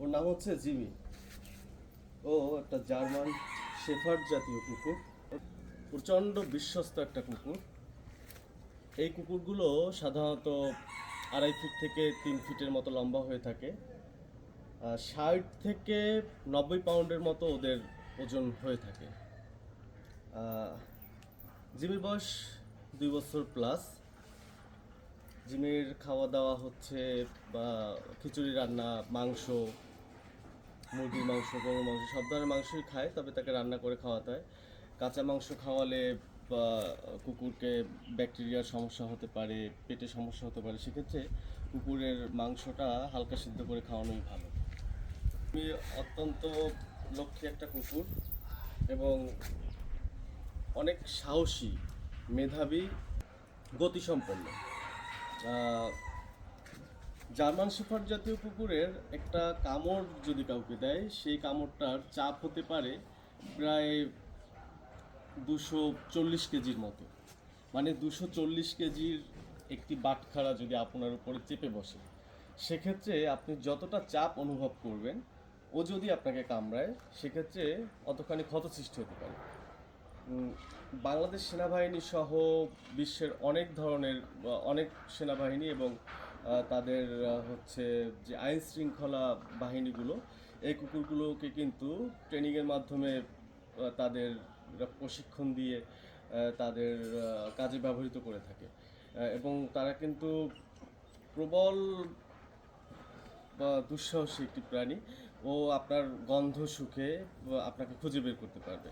ওর নাম হচ্ছে জিমি। ও একটা জার্মান শেফার্ড জাতীয় কুকুর। প্রচণ্ড বিশ্বস্ত একটা কুকুর। এই কুকুরগুলো সাধারণত আড়াই ফিট থেকে তিন ফিটের মতো লম্বা হয়ে থাকে। ষাট থেকে নব্বই পাউন্ডের মতো ওদের ওজন হয়ে থাকে। জিমির বয়স দুই বছর প্লাস। জিমির খাওয়া দাওয়া হচ্ছে বা খিচুড়ি, রান্না, মাংস মুরগির মাংস, গরুর মাংস, সব ধরনের মাংসই খায়, তবে তাকে রান্না করে খাওয়াতে হয়। কাঁচা মাংস খাওয়ালে বা কুকুরকে ব্যাকটেরিয়ার সমস্যা হতে পারে পেটে সমস্যা হতে পারে, সেক্ষেত্রে কুকুরের মাংসটা হালকা সিদ্ধ করে খাওয়ানোই ভালো। আমি অত্যন্ত লক্ষ্মী একটা কুকুর এবং অনেক সাহসী, মেধাবী, গতিসম্পন্ন। জার্মান শেফার্ড জাতীয় কুকুরের একটা কামড় যদি কাউকে দেয়, সেই কামড়টার চাপ হতে পারে প্রায় দুশো চল্লিশ কেজির মতো। মানে দুশো চল্লিশ কেজির একটি বাটখারা যদি আপনার উপরে চেপে বসে, সেক্ষেত্রে আপনি যতটা চাপ অনুভব করবেন, ও যদি আপনাকে কামড়ায়, সেক্ষেত্রে অতখানি ক্ষত সৃষ্টি হতে পারে। বাংলাদেশ সেনাবাহিনী সহ বিশ্বের অনেক ধরনের অনেক সেনাবাহিনী এবং তাদের হচ্ছে যে আইন শৃঙ্খলা বাহিনীগুলো, এই কুকুরগুলোকে কিন্তু ট্রেনিংয়ের মাধ্যমে তাদের প্রশিক্ষণ দিয়ে তাদের কাজে ব্যবহৃত করে থাকে। এবং তারা কিন্তু প্রবল বা দুঃসাহসী একটি প্রাণী। ও আপনার গন্ধ সুখে আপনাকে খুঁজে বের করতে পারবে।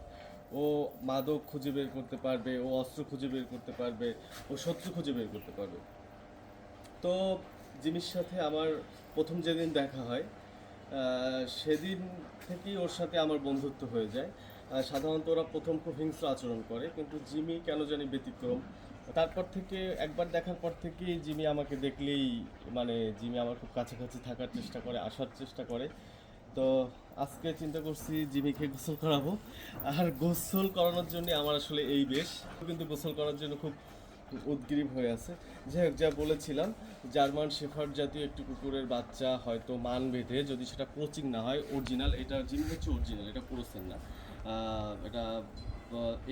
ও মাদক খুঁজে বের করতে পারবে, ও অস্ত্র খুঁজে বের করতে পারবে, ও শত্রু খুঁজে বের করতে পারবে। তো জিমির সাথে আমার প্রথম যেদিন দেখা হয় সেদিন থেকেই ওর সাথে আমার বন্ধুত্ব হয়ে যায়। সাধারণত ওরা প্রথম খুব হিংস্র আচরণ করে, কিন্তু জিমি কেন জানি ব্যতিক্রম। তারপর থেকে, একবার দেখার পর থেকেই জিমি আমাকে দেখলেই মানে জিমি আমার খুব কাছাকাছি থাকার চেষ্টা করে, আসার চেষ্টা করে। তো আজকে চিন্তা করছি জিমিকে গোসল করাবো। আর গোসল করানোর জন্য আমার আসলে এই বেশ। কিন্তু গোসল করার জন্য খুব উদ্গ্রীব হয়ে আছে। যাই হোক, যা বলেছিলাম, জার্মান শেফার্ড জাতীয় একটি কুকুরের বাচ্চা হয়তো মান বেঁধে যদি সেটা কোচিং না হয়, অরিজিনাল, এটা জিমি হচ্ছে অরিজিনাল, এটা পুরোসেন না। এটা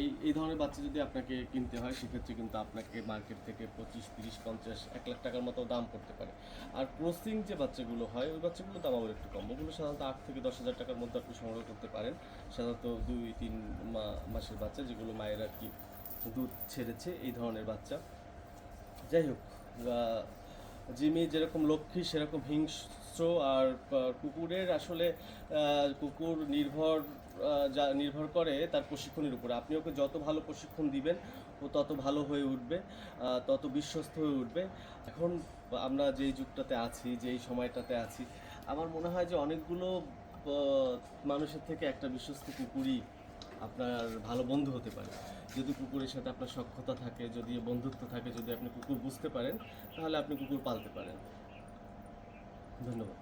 এই এই ধরনের বাচ্চা যদি আপনাকে কিনতে হয়, সেক্ষেত্রে কিন্তু আপনাকে মার্কেট থেকে পঁচিশ, তিরিশ, পঞ্চাশ, এক লাখ টাকার মতো দাম পড়তে পারে। আর ক্রসিং যে বাচ্চাগুলো হয়, ওই বাচ্চাগুলোর দাম আবার একটু কম। ওগুলো সাধারণত আট থেকে দশ হাজার টাকার মধ্যে আপনি সংগ্রহ করতে পারেন। সাধারণত দুই, তিন মাসের বাচ্চা, যেগুলো মায়ের আর কি দুধ ছেড়েছে এই ধরনের বাচ্চা। যাই হোক জিমি যেরকম লক্ষ্মী, সেরকম হিংস্র আর কুকুরের আসলে কুকুর নির্ভর যা নির্ভর করে তার প্রশিক্ষণের উপরে। আপনি ওকে যত ভালো প্রশিক্ষণ দিবেন, ও তত ভালো হয়ে উঠবে তত বিশ্বস্ত হয়ে উঠবে। এখন আমরা যেই যুগটাতে আছি, যেই সময়টাতে আছি, আমার মনে হয় যে অনেকগুলো মানুষের থেকে একটা বিশ্বস্ত কুকুরই আপনার ভালো বন্ধু হতে পারে। যদি কুকুরের সাথে আপনার সক্ষতা থাকে, যদি বন্ধুত্ব থাকে, যদি আপনি কুকুর বুঝতে পারেন, তাহলে আপনি কুকুর পালতে পারেন। ধন্যবাদ।